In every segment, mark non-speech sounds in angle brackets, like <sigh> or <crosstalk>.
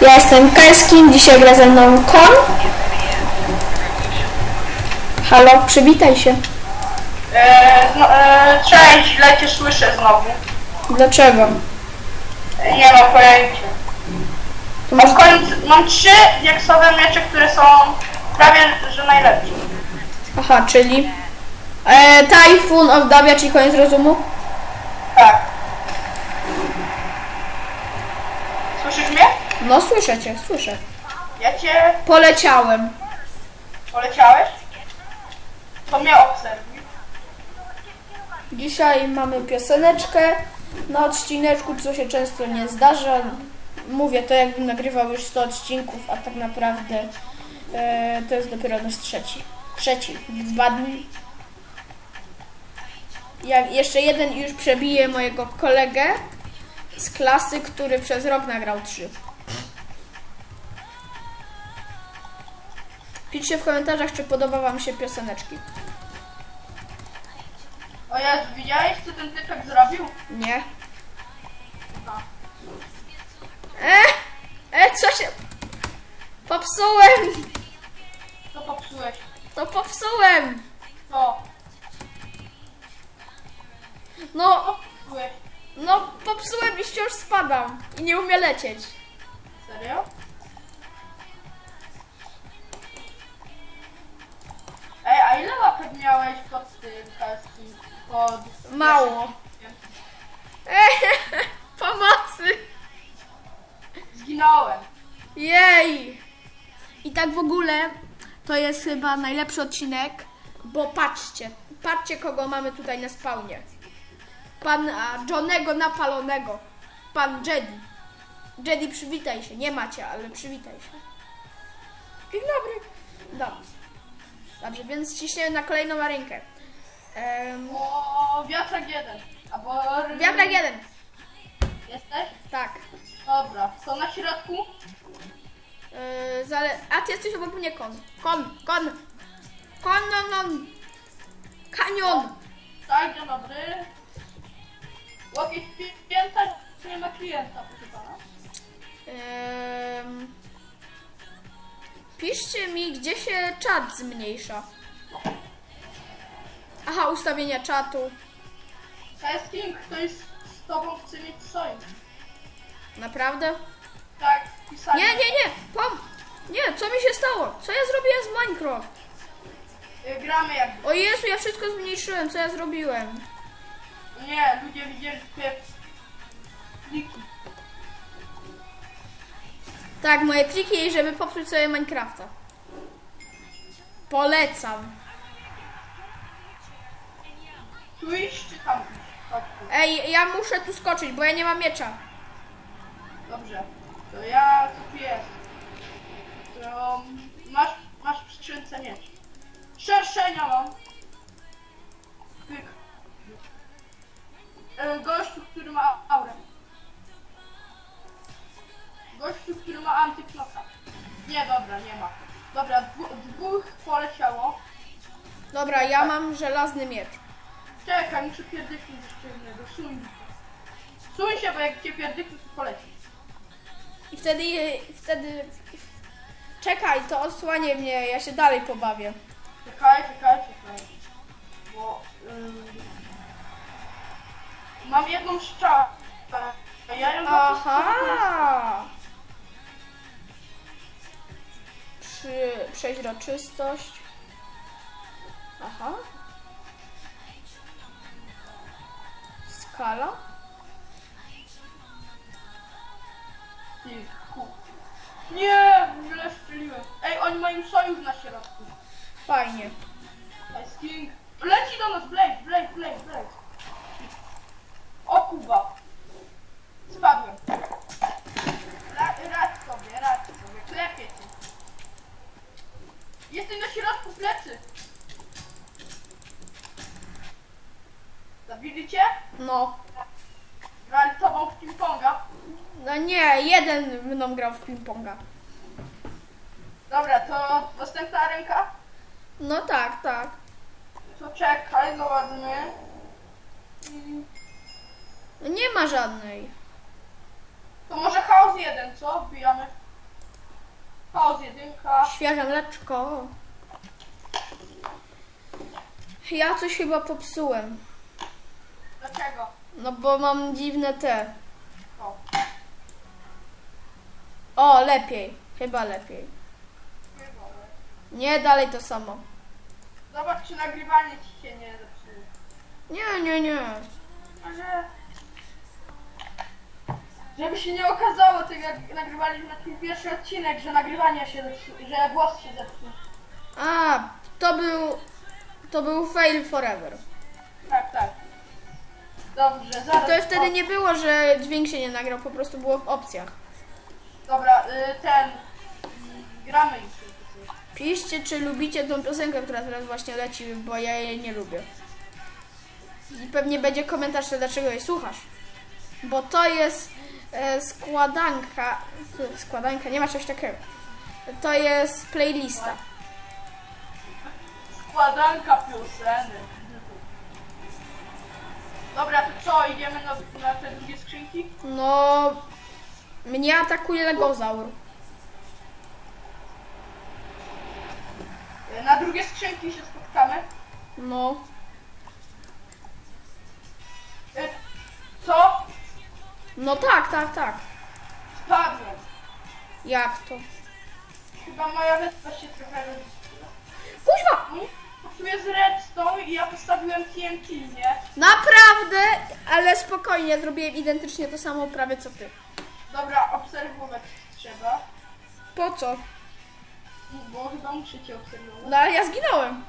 Ja jestem Kajskin, dzisiaj gra ze mną Kon. Halo, przywitaj się. E, no, e, cześć, źle cię słyszę znowu. Dlaczego? E, Nie mam pojęcia. To Mam, może... końc, mam trzy diaksowe miecze, które są prawie że najlepsze. Aha, czyli... E, Typhoon of Davia, czyli koniec rozumu? Tak. Słyszysz mnie? No słyszę cię, słyszę. Ja cię Poleciałem. poleciałeś? To mnie obserwuj. Dzisiaj mamy pioseneczkę na odcineczku, co się często nie zdarza. Mówię to jakbym nagrywał już 100 odcinków, a tak naprawdę e, to jest dopiero nasz trzeci. Trzeci, dwa dni. Jak jeszcze jeden już przebije mojego kolegę z klasy, który przez rok nagrał trzy. Piszcie w komentarzach, czy podoba wam się pioseneczki. O Jezu, widziałeś co ten typek zrobił? Nie? Aha. E, e, co się... Popsułem! Co popsułeś? To popsułem! Co? No, popsułeś? no popsułem i wciąż spadam. I nie umie lecieć. Serio? A ile łapek miałeś pod tym kaskim? Pod... Mało. <laughs> Pomocy! Zginąłem. Jej! I tak w ogóle to jest chyba najlepszy odcinek, bo patrzcie, patrzcie kogo mamy tutaj na spawnie. Pan a, Johnego napalonego. Pan Jedi. Jedi, przywitaj się. Nie macie, ale przywitaj się. Dzień dobry. Dobrze. Dobrze, więc ciśniemy na kolejną arenkę. Um, O, wiatrak jeden. Albo... wiatrak jeden. Jesteś? Tak. Dobra. To na środku? Yy, zale... A ty jesteś obok mnie kon. Kon, kon. Kon, non, non. Kanion. Tak, dzień dobry. Łokieć klienta, nie ma klienta, proszę pana. Piszcie mi, gdzie się czat zmniejsza. Aha, ustawienia czatu. King, ktoś z tobą chce mieć sojusz. Naprawdę? Tak, pisali. Nie, nie, nie. Pom... Nie, co mi się stało? Co ja zrobiłem z Minecraft? Y, Gramy jak... O Jezu, ja wszystko zmniejszyłem. Co ja zrobiłem? Nie, ludzie widzieli twoje pliki. Tak, moje triki, żeby popsuć sobie Minecrafta. Polecam. Tu iść czy tam iść? Ej, ja muszę tu skoczyć, bo ja nie mam miecza. Dobrze. To ja, tu jest? To masz, masz w skrzynce miecz. Szerszenia mam. Pyk. E, Gościu, który ma aurę. Gościu, który ma antyknoka. Nie, dobra, nie ma. Dobra, dwu, dwóch poleciało. Dobra, ja mam żelazny miecz. Czekaj, muszę pierdyknąć jeszcze jednego. Suń. Suń się, bo jak cię pierdyknę, to poleci. I wtedy, wtedy... Czekaj, to odsłanie mnie, ja się dalej pobawię. Czekaj, czekaj, czekaj. Bo... Ym, mam jedną strzałę. Ja ją Aha! Przy, przeźroczystość. Aha. Skala. Nie, źle strzeliłem. Ej, oni mają sojusz na środku. Fajnie. Ice King. Leci do nas, Blaze, Blaze, Blaze, Blaze. O Kuba. Spadłem. Ra, radź sobie, radź sobie, klepię cię. Jesteś na środku plecy. Zabili cię? No. Grali tobą w ping-ponga. No nie, jeden mną grał w ping-ponga. Dobra, to następna ręka. No tak, tak. To czekaj, zobaczmy. Nie ma żadnej. To może chaos jeden, co? Wbijamy. Chaos jedynka. Świeże mleczko. Ja coś chyba popsułem. Dlaczego? No bo mam dziwne te. O. O, lepiej. Chyba lepiej. Nie, dalej to samo. Zobacz, czy nagrywanie ci się nie zepsuje. Nie, nie, nie. Ale... Żeby się nie okazało, tak jak nagrywaliśmy na ten pierwszy odcinek, że nagrywanie się zepsuje, że głos się zepsuł. A, to był. To był fail forever. Tak, tak. Dobrze, zaraz. To wtedy nie było, że dźwięk się nie nagrał, po prostu było w opcjach. Dobra, y, ten... mm, Gramy już. Piszcie, czy lubicie tą piosenkę, która teraz właśnie leci, bo ja jej nie lubię. I pewnie będzie komentarz, dlaczego jej słuchasz. Bo to jest e, składanka. Składanka, nie ma czegoś takiego. To jest playlista. Składanka piosenek. Dobra, to co, idziemy na, na te drugie skrzynki? No. Mnie atakuje Legozaur. Y, Na drugie skrzynki się spotkamy. No. Y, Co? No tak, tak, tak. Spadłem. Jak to? Chyba moja wyspa się trochę rozbiła. Kuźwa! Tu jest redstone i ja postawiłem TNT, nie? Naprawdę, ale spokojnie, zrobiłem identycznie to samo prawie co ty. Dobra, obserwować trzeba. Po co? Bo chyba muszę cię obserwować. No ale ja zginąłem.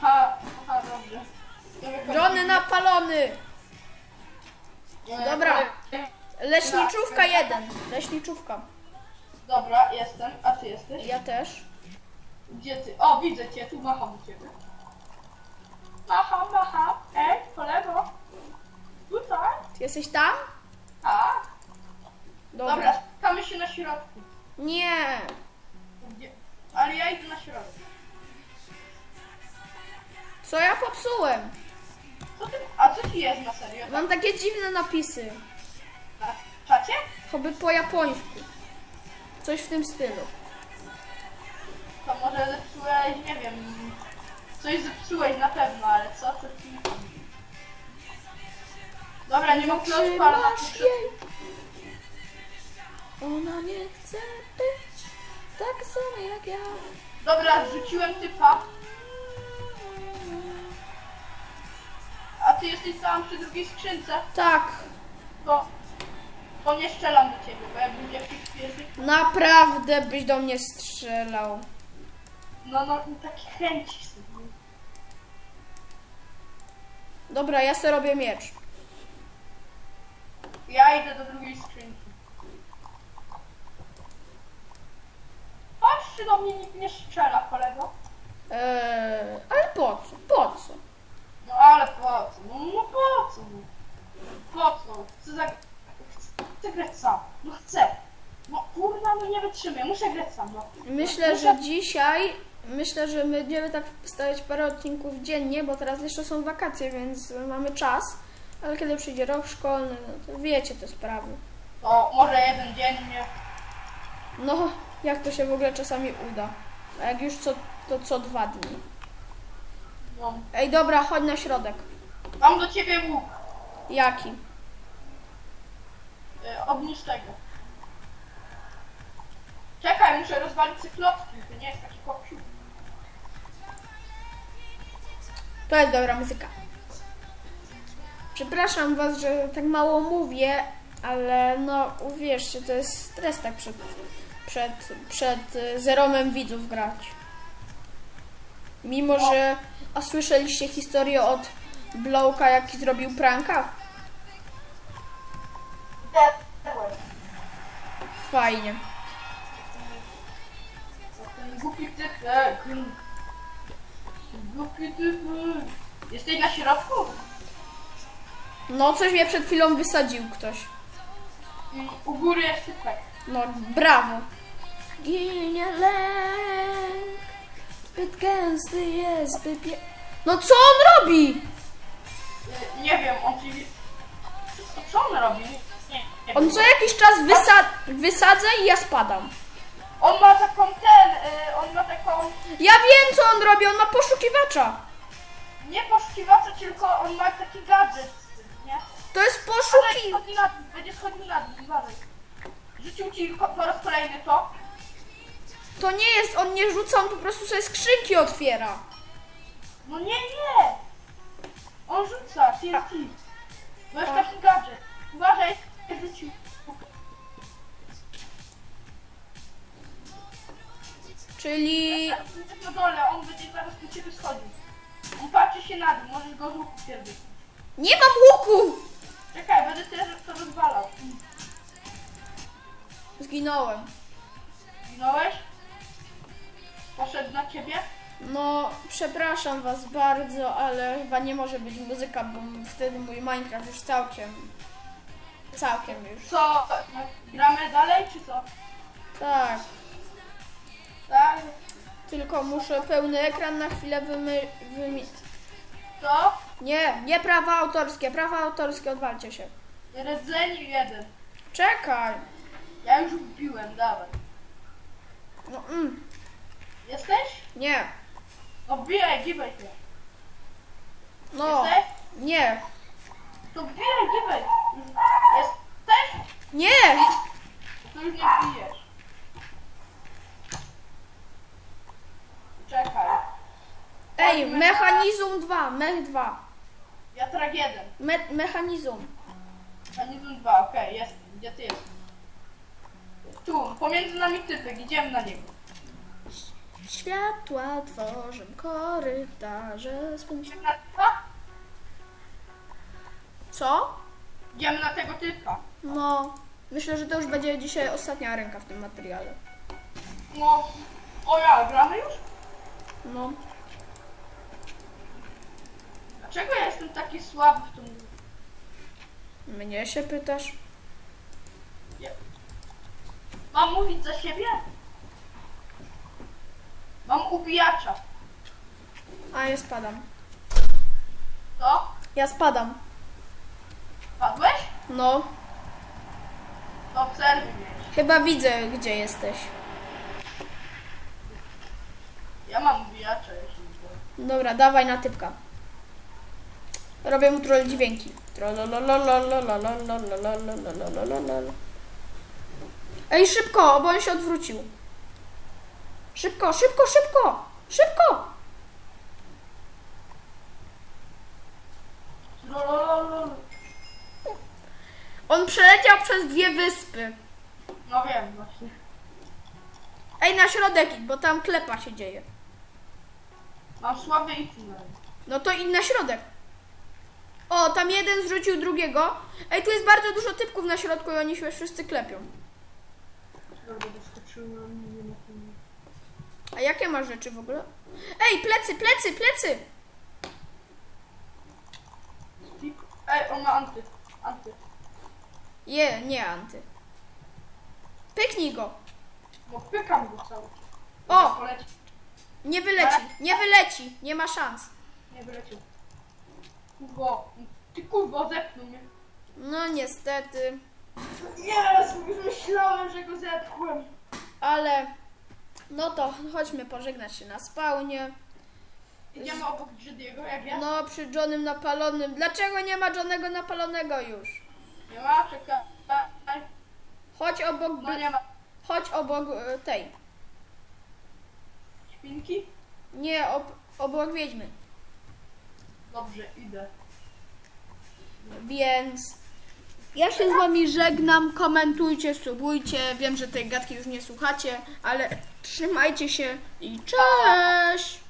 Ha, aha, dobrze. Johnny napalony. Dobra. Leśniczówka jeden. Leśniczówka. Dobra, jestem. A ty jesteś? Ja też. Gdzie ty? O, widzę cię, tu macham do ciebie. Macham, macham. Ej, po lewo. Tutaj. Ty jesteś tam? A. Dobra. Dobra, spotkamy się na środku. Nie. Gdzie? Ale ja idę na środek. Co ja popsułem? Co ty? A co ci jest na serio? Mam takie dziwne napisy. Na czacie? Choby po japońsku. Coś w tym stylu. To może zepsułeś, nie wiem. Coś zepsułeś na pewno, ale co to ci? Dobra, nie mogę odpalać. Trzymasz jej. Ona nie chce być tak samo jak ja. Dobra, zrzuciłem typa. A ty jesteś tam przy drugiej skrzynce, Tak. to, to nie strzelam do ciebie, bo jak będzie jakiś Naprawdę byś do mnie strzelał. no no taki chęci sobie. Dobra, ja sobie robię miecz. Ja idę do drugiej skrzynki. Chodź, czy do mnie nikt nie strzela, kolego? Eee, ale po co? Po co? No ale po co? No, no po co? Po co? Chcę, za... chcę grać sam. No chcę. No kurwa, no nie wytrzymuję, muszę grać sam, no. Myślę, że dzisiaj, myślę, że my będziemy tak wstawiać parę odcinków dziennie, bo teraz jeszcze są wakacje, więc mamy czas. Ale kiedy przyjdzie rok szkolny, no to wiecie te sprawy. To może jeden dziennie. No, jak to się w ogóle czasami uda. A jak już co, to co dwa dni. No. Ej, dobra, chodź na środek. Mam do ciebie łuk. Jaki? Y, ognistego. Czekaj, muszę rozwalić cyklopki, to nie jest taki kopciu. To jest dobra muzyka. Przepraszam Was, że tak mało mówię, ale no uwierzcie, to jest stres tak przed, przed, przed y, zeromem widzów grać. Mimo, że... A słyszeliście historię od Blowka, jaki zrobił pranka? Fajnie. Głupi typek. Jesteś na środku? No, coś mnie przed chwilą wysadził ktoś. I u góry jest typek. No, brawo. Ginie lęk, zbyt gęsty jest, zbyt pie... No co on robi? Y, Nie wiem, on ci... Co on robi? Nie, nie On wiem. co jakiś czas wysa- wysadza i ja spadam. On ma taką ten, y, on ma taką, Ja wiem co on robi, on ma poszukiwacza. nie poszukiwacza, tylko on ma taki gadżet, nie? To jest Chodź, poszuki... będziesz chodził na dół. Rzucił ci po raz kolejny to. To nie jest, on nie rzuca, on po prostu sobie skrzynki otwiera. No nie, nie! On rzuca, TNT. Bo tak. taki gadżet. Uważaj, rzucił. Czyli... Będzie na dole, on będzie zaraz do ciebie schodził. On patrzy się na dół, możesz go z łuku pierdzić. Nie mam łuku! Czekaj, będę też to rozwalał. Zginąłem. Zginąłeś? Poszedł na ciebie? No, przepraszam was bardzo, ale chyba nie może być muzyka, bo wtedy mój Minecraft już całkiem... Całkiem już. Co? Gramy dalej, czy co? Tak. Tak? Tylko muszę pełny ekran na chwilę wymy... Co? Nie, nie prawa autorskie, prawa autorskie, odwalcie się. Rdzeni jeden. Czekaj. Ja już wbiłem, dawaj. No, mm. Jesteś? Nie. No wbijaj, gibaj się. No. Jesteś? Nie. To wbijaj, gibaj. Jesteś? Nie! To już nie wbijesz. Czekaj. Ej, Chodźmy mechanizm 2, mech 2. Ja trak jeden. Me mechanizm. Mechanizm 2, okej, jest. Gdzie ty jesteś? Tu, pomiędzy nami typek, idziemy na niego. Światła tworzą korytarze z. Idziemy na typa? Co? Idziemy na tego typa. No, myślę, że to już będzie dzisiaj ostatnia ręka w tym materiale. No, o ja, gramy już? No. Dlaczego ja jestem taki słaby w tym? Mnie się pytasz? Nie. Mam mówić za siebie? Mam ubijacza. A ja spadam. Co? Ja spadam. Padłeś? No. To obserwuj mnie. Chyba widzę, gdzie jesteś. Ja mam wbijacza jeśli Dobra, dawaj na typka. Robię mu troll dźwięki. Ej, szybko, bo on się odwrócił. Szybko, szybko, szybko! Szybko! On przeleciał przez dwie wyspy. No wiem właśnie. Ej, na środek, bo tam klepa się dzieje. Mam słabe i tunel. No to idź na środek. O, tam jeden zrzucił drugiego. Ej, tu jest bardzo dużo typków na środku i oni się wszyscy klepią. Dobra, doskoczyłem, ale nie to A jakie masz rzeczy w ogóle? Ej, plecy, plecy, plecy! Ej, on ma anty. Anty. Je, nie anty. Pyknij go. Bo pykam go cały. O! Poleci. Nie wyleci, nie wyleci, nie ma szans. Nie wyleciał. Kurwo. Ty kurwo, zepnął mnie. No niestety, Jezu, już myślałem, że go zepchłem. ale no to chodźmy pożegnać się na spawnie. Idziemy obok Jidiego, jak jest? No przy Johnem napalonym. Dlaczego nie ma Johnego napalonego już? Nie ma, czekaj. Chodź obok, No nie ma. chodź obok e, tej. Świnki? Nie, ob, obok wiedźmy. Dobrze, idę. Więc ja się z wami żegnam, komentujcie, subujcie. Wiem, że tej gadki już nie słuchacie, ale trzymajcie się i cześć!